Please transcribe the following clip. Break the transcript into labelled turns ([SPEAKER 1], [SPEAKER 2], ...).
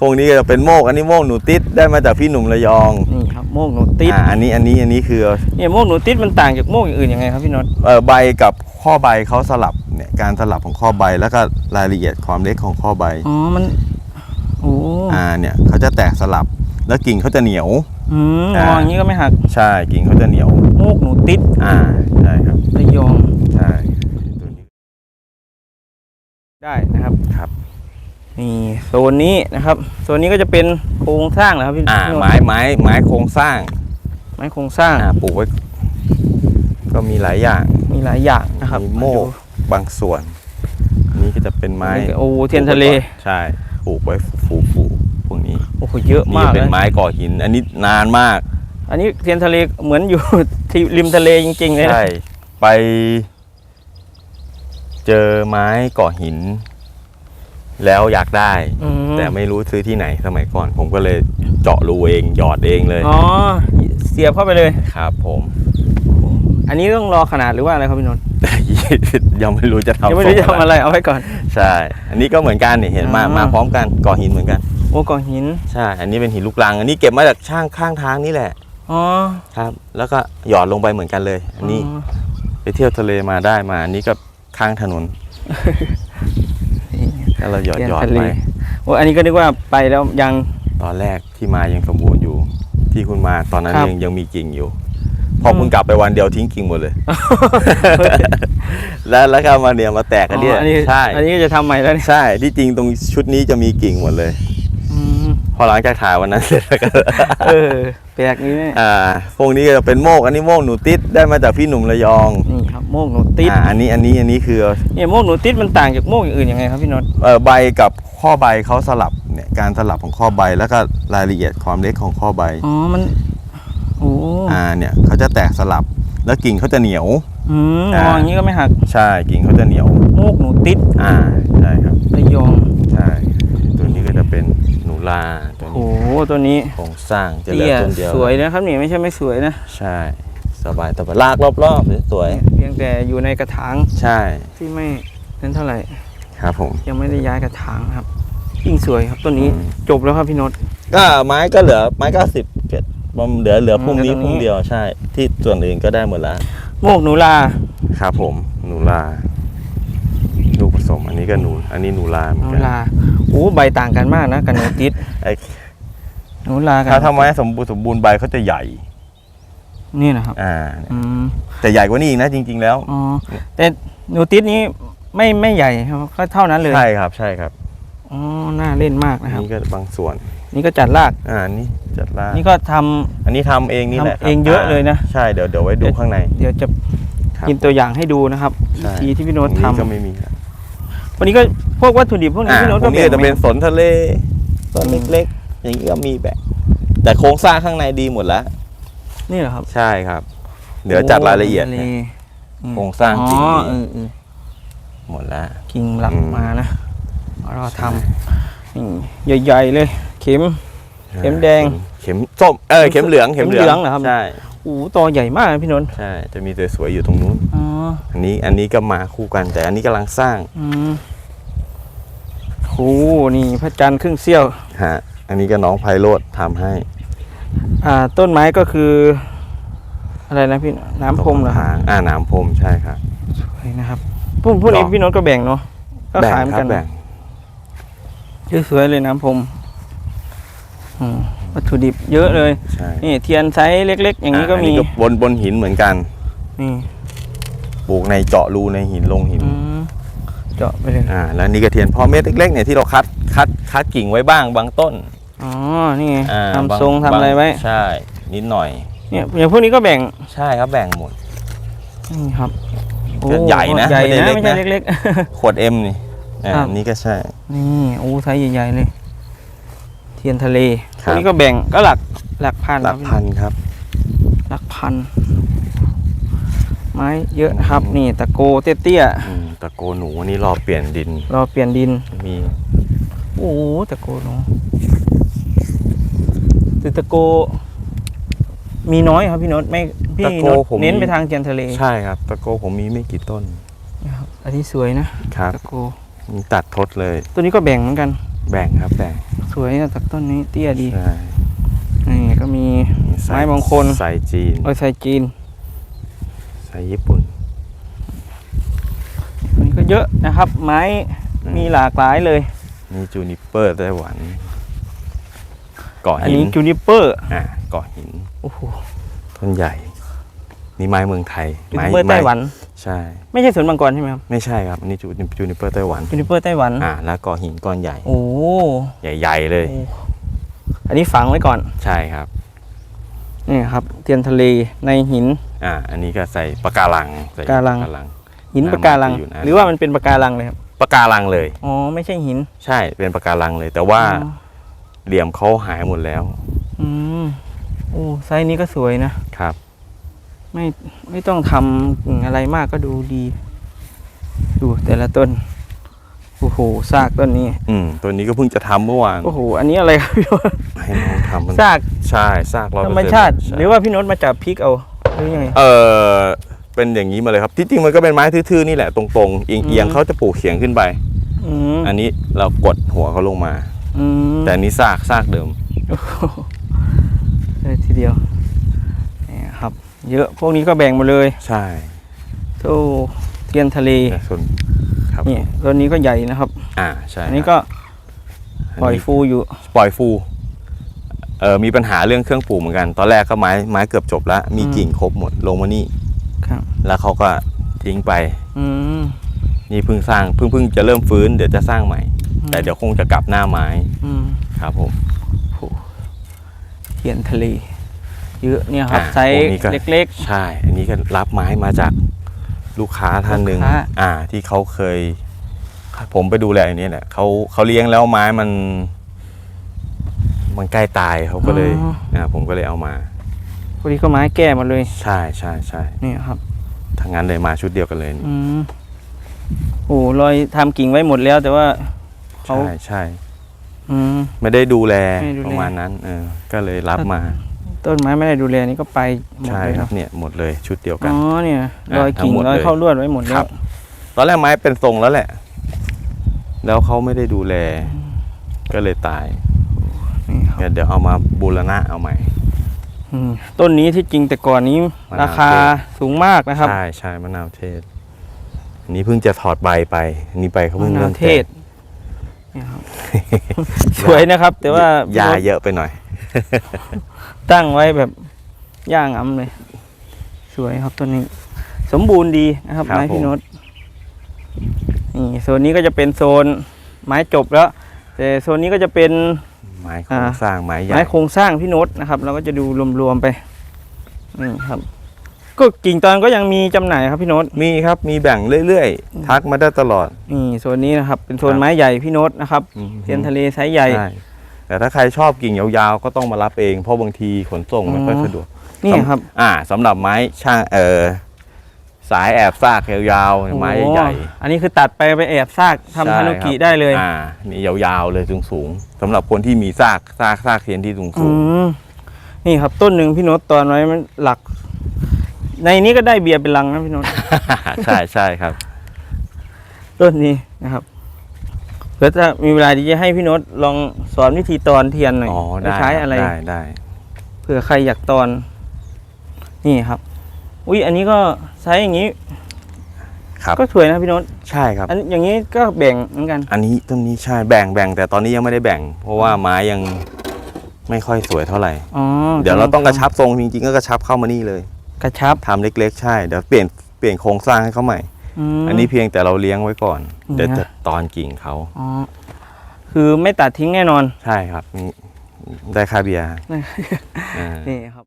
[SPEAKER 1] พวกนี้ก็จะเป็นโมก อันนี้โมกหนูติดได้มาจากพี่หนุ่มระยอง
[SPEAKER 2] นี่ครับโมกหนูติด
[SPEAKER 1] อ่าอันนี้อันนี้อันนี้คือ
[SPEAKER 2] เนี่ยโมกหนูติดมันต่างจากโมกอย่างอื่นยังไงครับพี่นนท์
[SPEAKER 1] เอ่อใบกับข้อใบเขาสลับเนี่ยการสลับของข้อใบแล้วก็รายละเอียดความเล็กของข้อใบ
[SPEAKER 2] อ๋อมันโอ้
[SPEAKER 1] อ่าเนี่ยเขาจะแตกสลับแล้วกิ่งเขาจะเหนียว
[SPEAKER 2] อืม
[SPEAKER 1] อ่า
[SPEAKER 2] มองอย่างนี้ก็ไม่หัก
[SPEAKER 1] ใช่กิ่งเขาจะเหนียว
[SPEAKER 2] โมกหนูติด
[SPEAKER 1] อ่าใช่ครับ
[SPEAKER 2] ระยอง
[SPEAKER 1] ใช่ตัวนี้
[SPEAKER 2] ได้นะครับ
[SPEAKER 1] ครับ
[SPEAKER 2] นี่โซนนี้นะครับโซนนี้ก็จะเป็นโครงสร้างนะครับพี่
[SPEAKER 1] อ่า
[SPEAKER 2] พี่นนท์
[SPEAKER 1] ไม้ไม้ไม้โครงสร้าง
[SPEAKER 2] ไม้โครงสร้าง
[SPEAKER 1] อ่าปลูกไว้ก็มีหลายอย่าง
[SPEAKER 2] มีหลายอย่างนะครับ
[SPEAKER 1] มีโมกบางส่วนอันนี้ก็จะเป็นไม้
[SPEAKER 2] โอ้เทียนทะเล
[SPEAKER 1] ใช่ปลูกไว้ฟูฟูๆพวกนี้
[SPEAKER 2] โอ้โหเยอะ
[SPEAKER 1] นี่
[SPEAKER 2] มาก
[SPEAKER 1] เป็
[SPEAKER 2] เล
[SPEAKER 1] น
[SPEAKER 2] ย
[SPEAKER 1] ไม้ก่อหิน อันนี้นานมาก
[SPEAKER 2] อันนี้เทียนทะเลเหมือนอยู่ ที่ริมทะเลจริงๆเลยนะ
[SPEAKER 1] ใช่ไป เจอไม้ก่อหิน แล้วอยากได้
[SPEAKER 2] อืม
[SPEAKER 1] แต่ไม่รู้ซื้อที่ไหนสมัยก่อน ผมก็เลยเจาะรูเองหยอดเองเลย
[SPEAKER 2] อ๋อเสียบเข้าไปเลย
[SPEAKER 1] ครับผม
[SPEAKER 2] อันนี้ต้องรอขนาดหรือว่าอะไรครับพี่นนท์
[SPEAKER 1] ยังไม่รู้จะทำ
[SPEAKER 2] ยังไม่รู้จะ
[SPEAKER 1] ทรง
[SPEAKER 2] ทำอะไรเอาไว้ก่อน
[SPEAKER 1] ใช่ อันนี้ก็เหมือนกันนี่เห็นมา
[SPEAKER 2] อ่าม
[SPEAKER 1] มาพร้อมกันก่อหินเหมือนกัน
[SPEAKER 2] โอ้กองหิน
[SPEAKER 1] ใช่ อันนี้เป็นหินลูกรัง อันนี้เก็บมาจากช่างข้างทางนี่แหละ
[SPEAKER 2] อ๋อ
[SPEAKER 1] ครับ แล้วก็หยอดลงไปเหมือนกันเลย อันนี้
[SPEAKER 2] อ๋อ
[SPEAKER 1] ไปเที่ยวทะเลมาได้มา อันนี้ก็ข้างถนน ก็เราหยอด
[SPEAKER 2] เทียน
[SPEAKER 1] หยอด
[SPEAKER 2] ทะเล
[SPEAKER 1] ไป
[SPEAKER 2] โอ้อันนี้ก็นึกว่าไปแล้วยัง
[SPEAKER 1] ตอนแรกที่มายังสมบูรณ์อยู่ ที่คุณมาตอนนั้น
[SPEAKER 2] ครับ
[SPEAKER 1] ยังยังมีกิ่งอยู่ พออ
[SPEAKER 2] ม
[SPEAKER 1] คุณกลับไปวันเดียวทิ้งกิ่งหมดเลย แล้วแล้วก็มาเนี่ยมาแตกกันเนี่ย
[SPEAKER 2] อ๋ออันนี้
[SPEAKER 1] ใช่
[SPEAKER 2] อันนี้ก็จะทำใหม่แล้วเนี่ย
[SPEAKER 1] ใช่ที่จริงตรงชุดนี้จะมีกิ่งหมดเลย
[SPEAKER 2] อืม
[SPEAKER 1] พอหลังจากถ่ายวันนั้นเสร็จแล้วก็
[SPEAKER 2] เออแปลกนี้เนี่ย
[SPEAKER 1] อ่าพวกนี้ก็จะเป็นโมกอันนี้โมกหนูติดได้มาจากพี่หนุ่มระยอง
[SPEAKER 2] นี่ครับโมกหนูติด
[SPEAKER 1] อ่าอันนี้อันนี้อันนี้คือ
[SPEAKER 2] เนี่ยโมกหนูติดมันต่างจากโมกอย่างอื่นยังไงครับพี่นนท์
[SPEAKER 1] เอ่อใบกับข้อใบเขาสลับเนี่ยการสลับของข้อใบแล้วก็รายละเอียดความเล็กของข้อใบ
[SPEAKER 2] อ๋อมันโอ้
[SPEAKER 1] อ่าเนี่ยเขาจะแตกสลับแล้วกิ่งเขาจะเหนียว
[SPEAKER 2] อืม
[SPEAKER 1] อ่า
[SPEAKER 2] มองอย่างนี้ก็ไม่หัก
[SPEAKER 1] ใช่กิ่งเขาจะเหนียว
[SPEAKER 2] โมกหนูติด
[SPEAKER 1] อ่าใช่ครับ
[SPEAKER 2] ระยอง
[SPEAKER 1] ใช่ตัวนี้ก็จะเป็นหนู ลาตัว
[SPEAKER 2] โอ้
[SPEAKER 1] นี้
[SPEAKER 2] โหตัวนี้
[SPEAKER 1] โครงสร้างจะเหลื
[SPEAKER 2] เตี้
[SPEAKER 1] อยต้นเดียว
[SPEAKER 2] สวยนะครับนี่ไม่ใช่ไม่สวยนะ
[SPEAKER 1] ใช่ สบายแต่ว่าลากรอบๆสวย
[SPEAKER 2] เพียงแต่อยู่ในกระถาง
[SPEAKER 1] ๆใช่
[SPEAKER 2] ที่ไม่นั้นเท่าไหร่
[SPEAKER 1] ครับผม
[SPEAKER 2] ยังไม่ได้ย้ายกระถางครับยิ่งสวยครับต้นนี้
[SPEAKER 1] อืม
[SPEAKER 2] จบแล้วครับพี่นนท์
[SPEAKER 1] ก็ไม้ก็เหลือไม้ก็สิบเจ็ดมันเหลือเหลือ
[SPEAKER 2] อืม
[SPEAKER 1] พรุ่งนี้
[SPEAKER 2] เหลือตรงนี้
[SPEAKER 1] พรุ่งเดียวใช่ ที่ส่วนอื่นก็ได้หมดแล้ว
[SPEAKER 2] โมกหนูลา
[SPEAKER 1] ครับผมหนูลาลูกผส มอันนี้ก็หนูอันนี้หนูลาเห
[SPEAKER 2] ห
[SPEAKER 1] มือน
[SPEAKER 2] นู
[SPEAKER 1] กัน
[SPEAKER 2] ลาโอ้ใบต่างกันมากนะกับหนูติด
[SPEAKER 1] ไอ้
[SPEAKER 2] หนูลากั
[SPEAKER 1] ถ้าทำไม้สมบูรณ์สมบูรณ์ใบเขาจะใหญ่
[SPEAKER 2] นี่นะครับ
[SPEAKER 1] อ่า
[SPEAKER 2] อืม
[SPEAKER 1] แต่ใหญ่กว่านี้อีกนะจริง ๆ แล้ว
[SPEAKER 2] อ๋อแต่หนูติดนี้ไม่ไม่ใหญ่ครับก็เท่านั้นเลย
[SPEAKER 1] ใช่ครับใช่ครับ
[SPEAKER 2] อ๋อน่าเล่นมากนะครับ
[SPEAKER 1] นี่ก็บางส่วน
[SPEAKER 2] นี่ก็จัดราก
[SPEAKER 1] อ่านี่จัดลาก
[SPEAKER 2] นี่ก็ทำ
[SPEAKER 1] อันนี้ทำเองนี่แหละ
[SPEAKER 2] ทำเองเยอะเลยนะ
[SPEAKER 1] ใช่เดี๋ยวเดี๋ยวไว้ดูข้างใน
[SPEAKER 2] เดี๋ยวจะ
[SPEAKER 1] ครับ
[SPEAKER 2] กินตัวอย่างให้ดูนะครับ
[SPEAKER 1] ใช่
[SPEAKER 2] วิธีที่พี่โน้ต
[SPEAKER 1] ตรง
[SPEAKER 2] ทำ
[SPEAKER 1] ก็ไม่มีครับ
[SPEAKER 2] วันนี้ก็พวกวัตถุดิบพวกนี้
[SPEAKER 1] อ่า
[SPEAKER 2] พี่โน้ต
[SPEAKER 1] พ
[SPEAKER 2] ก็
[SPEAKER 1] วกนี้
[SPEAKER 2] แบ่ง
[SPEAKER 1] จะเป็น
[SPEAKER 2] ไหม
[SPEAKER 1] สนทะเลต้นเล็กๆอย่างนี้ก็มีแบบ แต่โครงสร้างข้างในดีหมดแล้ว
[SPEAKER 2] นี่เหรอครับ
[SPEAKER 1] ใช่ครับ เดี๋ยวจัดรายละเอียด
[SPEAKER 2] ทะ
[SPEAKER 1] เนี่ย
[SPEAKER 2] อืม
[SPEAKER 1] โครงสร้าง
[SPEAKER 2] อ๋อ
[SPEAKER 1] จริงดี
[SPEAKER 2] เออเออ
[SPEAKER 1] หมดแล้ว
[SPEAKER 2] กิ่งหลัก
[SPEAKER 1] อืม
[SPEAKER 2] มานะเราทำนี่ใหญ่ๆเลย เข็ม เข็มแดง
[SPEAKER 1] เข็มส้มเออเข็มเหลือง
[SPEAKER 2] เข็มเหลืองเหรอครับ
[SPEAKER 1] ใช่
[SPEAKER 2] โอ้โหตอใหญ่มากนะพี่นนท์
[SPEAKER 1] ใช่ จะมีสวยๆอยู่ตรงนู้น
[SPEAKER 2] อ๋อ
[SPEAKER 1] อันนี้อันนี้ก็มาคู่กัน แต่อันนี้กำลังสร้าง
[SPEAKER 2] อืมโอ้โหนี่พระจันทร์ครึ่งเสี้ยว
[SPEAKER 1] ฮะอันนี้ก็น้องไพโรธทำให้
[SPEAKER 2] อ่า ต้นไม้ก็คือ อะไรนะพี่น้ำพรมเหรอ
[SPEAKER 1] ทางอ่าน้ำพรมใช่ครับ
[SPEAKER 2] สวยนะครับพวกพวกนี้
[SPEAKER 1] ดอก
[SPEAKER 2] พี่โน้ตก็แบ่งเนาะก็
[SPEAKER 1] แบ่ง
[SPEAKER 2] ขายเหมือน
[SPEAKER 1] ครั
[SPEAKER 2] กับน
[SPEAKER 1] แบ่ง
[SPEAKER 2] สวยๆเลยน้ำพรมอืมวัตถุดิบเยอะเลย
[SPEAKER 1] ใช่
[SPEAKER 2] นี่เทียนไซส์เล็ก ๆ อย่างนี้ก็
[SPEAKER 1] อั
[SPEAKER 2] มี
[SPEAKER 1] บนบนหินเหมือนกัน
[SPEAKER 2] นี่
[SPEAKER 1] ปลูกในเจาะรูในหินลงหิน
[SPEAKER 2] อืมเจาะไปเลย
[SPEAKER 1] อ่า แล้วนี่กระเทียนพ่อเม็ดเล็กๆเนี่ยที่เราคัดคัดคัดกิ่งไว้บ้างบางต้น
[SPEAKER 2] อ๋อ นี่ไง
[SPEAKER 1] อ่าบา
[SPEAKER 2] ทำทรงทำ
[SPEAKER 1] บา
[SPEAKER 2] อะไรไว้
[SPEAKER 1] ใช่ นิดหน่อย
[SPEAKER 2] เนี่ยอย่างพวกนี้ก็แบ่ง
[SPEAKER 1] ใช่ครับแบ่งหมด
[SPEAKER 2] นี่ครับ
[SPEAKER 1] ก็ใหญ่นะ
[SPEAKER 2] ใหญ่
[SPEAKER 1] ไม่ได้
[SPEAKER 2] นะ
[SPEAKER 1] เล็ก
[SPEAKER 2] ไม่ใช่
[SPEAKER 1] นะ
[SPEAKER 2] เล็ก
[SPEAKER 1] ขวดเอ็มนี่อ่า
[SPEAKER 2] ครับ
[SPEAKER 1] นี่ก็ใช่
[SPEAKER 2] ๆ นี่โอ้ไซส์ใหญ่ๆเลย เทียนทะเล
[SPEAKER 1] ค
[SPEAKER 2] พ
[SPEAKER 1] รั
[SPEAKER 2] ว
[SPEAKER 1] บ
[SPEAKER 2] กนี้ก็แบ่งก็หลักหลักพัน
[SPEAKER 1] หลักพันครับ
[SPEAKER 2] หลักพัน ไม้เยอะนะครับ นี่ตะโกเตี้ย
[SPEAKER 1] อืมตะโกหนูอันนี้รอเปลี่ยนดิน
[SPEAKER 2] ๆรอเปลี่ยนดิน
[SPEAKER 1] มี
[SPEAKER 2] โอ้โหตะโกเนาะคือตะโก มีน้อยครับพี่โนตไม่พี่
[SPEAKER 1] ตะโก
[SPEAKER 2] โนต
[SPEAKER 1] ผม
[SPEAKER 2] เน้น
[SPEAKER 1] มี
[SPEAKER 2] ไปทางเทียนทะเล
[SPEAKER 1] ใช่ครับ ตะโกผมมีไม่กี่ต้น
[SPEAKER 2] นะครับอันนี้สวยนะครับตะโก
[SPEAKER 1] มีตัดทดเลย
[SPEAKER 2] ตัวนี้ก็แบ่งเหมือนกัน
[SPEAKER 1] แบ่งครับแบ่ง
[SPEAKER 2] สสวยอะจากต้นนี้เตี้ยดี
[SPEAKER 1] ใช่
[SPEAKER 2] นี่ก็มี
[SPEAKER 1] สาย
[SPEAKER 2] ไม้มงคล
[SPEAKER 1] สายจีน
[SPEAKER 2] โอ้ยไซจีน
[SPEAKER 1] สายญี่ปุ่น
[SPEAKER 2] อันนี้ก็เยอะนะครับ ไม้
[SPEAKER 1] อืม
[SPEAKER 2] มีหลากหลายเลย
[SPEAKER 1] นี่จูนิเปอร์ไต้หวันเกาะ
[SPEAKER 2] อัน
[SPEAKER 1] หิ
[SPEAKER 2] นี้
[SPEAKER 1] น
[SPEAKER 2] จูนิเปอร์
[SPEAKER 1] อ่าเกาะหิน
[SPEAKER 2] โอ้โห
[SPEAKER 1] ต้นใหญ่ นี่ไม้เมืองไทย
[SPEAKER 2] จูนิเปอร์ไต้หวัน
[SPEAKER 1] ใช่
[SPEAKER 2] ไม่ใช่สวนมังกรใช่ไหมครับ
[SPEAKER 1] ไม่ใช่ครับอันนี้จูจูนิเปอร์ไต้หวัน
[SPEAKER 2] จูนิเปอร์ไต้หวัน
[SPEAKER 1] อ่าแล้วเกาะหินก้อนใหญ่
[SPEAKER 2] โอ้
[SPEAKER 1] ใหญ่ๆเลย
[SPEAKER 2] อันนี้ฝังไว้ก่อน
[SPEAKER 1] ใช่ครับ
[SPEAKER 2] นี่ครับเทียนทะเลในหิน
[SPEAKER 1] อ่าอันนี้ก็ใส่ปะการังใส่
[SPEAKER 2] ปะการัง
[SPEAKER 1] ปะการัง
[SPEAKER 2] หิน
[SPEAKER 1] น้ำ
[SPEAKER 2] ปะการัง
[SPEAKER 1] มันจะอยู่นาน
[SPEAKER 2] หรือว่ามันเป็นปะการังเลยครับ
[SPEAKER 1] ปะการังเลย
[SPEAKER 2] อ๋อไม่ใช่หิน
[SPEAKER 1] ใช่เป็นปะการังเลย แต่ว่า
[SPEAKER 2] อ๋อ
[SPEAKER 1] เหลี่ยมเขาหายหมดแล้ว
[SPEAKER 2] อืมโอ้ไซส์นี้ก็สวยนะ
[SPEAKER 1] ครับ
[SPEAKER 2] ไม่ไม่ต้องทำอะไรมากก็ดูดี ดูแต่ละต้นโอ้โหซากต้นนี้
[SPEAKER 1] อืมตัวนี้ก็เพิ่งจะทำเมื่อวาน
[SPEAKER 2] โอ้โหอันนี้อะไรครับพี่โน้ต
[SPEAKER 1] ให้น้องทำมัน
[SPEAKER 2] ซาก
[SPEAKER 1] ใช่ซากร้อย
[SPEAKER 2] ธร
[SPEAKER 1] เปอร์
[SPEAKER 2] รม
[SPEAKER 1] เซ็นต์
[SPEAKER 2] ชาติ หรือว่าพี่โน้ตมาจับพริกเอา หรือยังไง
[SPEAKER 1] เออเป็นอย่างนี้มาเลยครับที่จริงมันก็เป็นไม้ทื่อๆนี่แหละตรงๆเอียง
[SPEAKER 2] อื
[SPEAKER 1] เอียง
[SPEAKER 2] ม
[SPEAKER 1] เขาจะปลูกเฉียงขึ้นไป
[SPEAKER 2] อืม
[SPEAKER 1] อันนี้เรากดหัวเขาลงมา
[SPEAKER 2] อืม
[SPEAKER 1] แต่อันนี้ซากซากเดิม
[SPEAKER 2] โอ้โหเลยทีเดียวนี่ครับ เยอะพวกนี้ก็แบ่งหมาเลย
[SPEAKER 1] ใช่
[SPEAKER 2] โธ่เทียนทะเล
[SPEAKER 1] แต่ส่วนครับ
[SPEAKER 2] นี่ต้นนี้ก็ใหญ่นะครับ
[SPEAKER 1] อ่าใช่
[SPEAKER 2] อันนี้
[SPEAKER 1] ครับ
[SPEAKER 2] ก็
[SPEAKER 1] อัน
[SPEAKER 2] ปล่อย
[SPEAKER 1] นี้
[SPEAKER 2] ฟูอยู่
[SPEAKER 1] ปล่อยฟู เออมีปัญหาเรื่องเครื่องปลูกเหมือนกัน ตอนแรกก็ไม้ไม้เกือบจบแล้ว มี
[SPEAKER 2] อืม
[SPEAKER 1] กิ่งครบหมดลงมานี่
[SPEAKER 2] ครับ
[SPEAKER 1] แล้วเขาก็ทิ้งไป
[SPEAKER 2] อืม
[SPEAKER 1] นี่เพิ่งสร้างเพิ่งเพิ่งจะเริ่มฟื้นเดี๋ยวจะสร้างใหม่แต่เดี๋ยวคงจะกลับหน้าไม้
[SPEAKER 2] อืม
[SPEAKER 1] ครับผม
[SPEAKER 2] เทียนทะเลเยอะเนี่ยครับ
[SPEAKER 1] อ่า
[SPEAKER 2] ไซ
[SPEAKER 1] พว
[SPEAKER 2] ส์
[SPEAKER 1] กนี้ก็
[SPEAKER 2] เล็ก
[SPEAKER 1] ใช่ อันนี้ก็รับไม้มาจากลูกค้าท่านหนึ่ง
[SPEAKER 2] ลูกค้า
[SPEAKER 1] อ่า ที่เขาเคย ผมไปดูแลอันนี้แหละเขาเขาเลี้ยงแล้วไม้มัน มันใกล้ตายเขาก็เลยอ่าผมก็เลยเอามา
[SPEAKER 2] ๆพอดีก็ไม้แก้หมาเลย
[SPEAKER 1] ใช่ใช่ใช่
[SPEAKER 2] นี่ครับ
[SPEAKER 1] ทางนั้นเลยมาชุดเดียวกันเลยนี่
[SPEAKER 2] อืมโอ้รอยทำกิ่งไว้หมดแล้ว แต่ว่าเขา
[SPEAKER 1] ใช่ใช่
[SPEAKER 2] อืม
[SPEAKER 1] ไม่ได้ดูแล
[SPEAKER 2] ไม่ได้ดูแล
[SPEAKER 1] ประมาณนั้น เออ ก็เลยรับมา
[SPEAKER 2] ต้นไม้ไม่ได้ดูแลนี่ก็ไปหมด
[SPEAKER 1] ใช่
[SPEAKER 2] เลย
[SPEAKER 1] ครับ
[SPEAKER 2] เนาะ
[SPEAKER 1] เนี่ยหมดเลยชุดเดียวกั
[SPEAKER 2] อ๋
[SPEAKER 1] น
[SPEAKER 2] อเนี่ยรอย
[SPEAKER 1] ทั้ง
[SPEAKER 2] กิ่ง
[SPEAKER 1] หมด
[SPEAKER 2] รอย
[SPEAKER 1] เลย
[SPEAKER 2] เข้าลวดไว้หมดแล้
[SPEAKER 1] ครั
[SPEAKER 2] ว
[SPEAKER 1] บ ตอนแรกไม้เป็นทรงแล้วแหละ แล้วเขาไม่ได้ดูแล ก็เลยตาย
[SPEAKER 2] นี่ครับ
[SPEAKER 1] งั้น เดี๋ยวเอามาบูรณะเอาใหม่
[SPEAKER 2] อืมต้นนี้ที่จริงแต่ก่อนนี้
[SPEAKER 1] มะนาว
[SPEAKER 2] ราคาสูงมากนะครับ
[SPEAKER 1] ใช่ใช่มะนาวเทศ อันนี้เพิ่งจะถอดใบไปอันนี้ใบเขา
[SPEAKER 2] มะ
[SPEAKER 1] เพิ่ง
[SPEAKER 2] นา
[SPEAKER 1] เริ่
[SPEAKER 2] ว
[SPEAKER 1] ม
[SPEAKER 2] เท
[SPEAKER 1] แต
[SPEAKER 2] ศ
[SPEAKER 1] ก
[SPEAKER 2] เนี่ยครับสวยนะครับ แต่ว่ายา
[SPEAKER 1] เยอะไปหน่อย
[SPEAKER 2] ตั้งไว้แบบย่างอ้ำเลย สวยครับต้นนี้ สมบูรณ์ดีนะครับ
[SPEAKER 1] ครับ
[SPEAKER 2] ไม้
[SPEAKER 1] ผม
[SPEAKER 2] พี่โนตนี่โซนนี้ก็จะเป็นโซนไม้จบแล้ว แต่โซนนี้ก็จะเป็น
[SPEAKER 1] ไม้โครงสร้างไม้ใหญ่
[SPEAKER 2] ไม้โครงสร้างพี่โนตนะครับ เราก็จะดูรวมๆไปนี่ครับ ก็กิ่งตอนก็ยังมีจำหน่ายครับพี่โนต
[SPEAKER 1] มีครับมีแบ่งเรื่อยๆ ทักมาได้ตลอด
[SPEAKER 2] นี่โซนนี้นะครับ เป็นโซน
[SPEAKER 1] ครับ
[SPEAKER 2] ไม้ใหญ่พี่โนตนะครับ
[SPEAKER 1] อืม
[SPEAKER 2] เทียนทะเลไซส์ใหญ่
[SPEAKER 1] ใช่แต่ถ้าใครชอบกิ่งยาวๆ ก็ต้องมารับเองเพราะบางทีขนส่งไม่ค่อย
[SPEAKER 2] อ๋อ
[SPEAKER 1] สะดวก
[SPEAKER 2] นี่ครับ
[SPEAKER 1] อ่าสำหรับไม้ช่างเออ สายแอบซากยาวๆไม้ใหญ่
[SPEAKER 2] โอ้อันนี้คือตัดไปไปแอบซากทำ
[SPEAKER 1] ใช่
[SPEAKER 2] ฮานุกิ
[SPEAKER 1] ครับ
[SPEAKER 2] ได้เลย
[SPEAKER 1] อ่านี่ยาวๆเลยสูงๆสำหรับคนที่มีซากซากซากเทียนที่สูง
[SPEAKER 2] อื
[SPEAKER 1] สูง
[SPEAKER 2] มนี่ครับต้นหนึ่งพี่โนตตอนไว้มันหลัก ในนี้ก็ได้เบียร์เป็นลังนะพี่โนต
[SPEAKER 1] ใช่ใช่ครับ
[SPEAKER 2] ต้นนี้นะครับเพื่อถ้ามีเวลาที่จะให้พี่โนตลองสอนวิธีตอนเทียนหน่อย
[SPEAKER 1] อ๋อ
[SPEAKER 2] ว่า
[SPEAKER 1] ได้
[SPEAKER 2] ใช้อะไร
[SPEAKER 1] ได้ได้
[SPEAKER 2] เผื่อใครอยากตอน นี่ครับ อุ้ยอันนี้ก็ใช้อย่างนี้
[SPEAKER 1] ครับ
[SPEAKER 2] ก็สวยนะพี่โนต
[SPEAKER 1] ใช่ครับ
[SPEAKER 2] อันอย่างนี้ก็แบ่งเหมือนกัน
[SPEAKER 1] อันนี้ต้นนี้ใช่แบ่งแบ่งแต่ตอนนี้ยังไม่ได้แบ่ง เพราะว่าไม้ยังไม่ค่อยสวยเท่าไหร่
[SPEAKER 2] อ๋อ
[SPEAKER 1] เดี๋ยวเราต้องกระชับทรงจริงๆก็กระชับเข้ามานี่เลย
[SPEAKER 2] กระชับ
[SPEAKER 1] ทำเล็ก ๆ ใช่ เดี๋ยวเปลี่ยนเปลี่ยนโครงสร้างให้เขาใหม่
[SPEAKER 2] ม
[SPEAKER 1] อันนี้เพียงแต่เราเลี้ยงไว้ก่อน
[SPEAKER 2] อืม
[SPEAKER 1] เดี๋ยวจะตอนกิ่งเขา
[SPEAKER 2] อ๋อคือไม่ตัดทิ้งแน่นอน
[SPEAKER 1] ใช่ครับนี่ได้ค่าเบียร์อ่า
[SPEAKER 2] นี่ครับ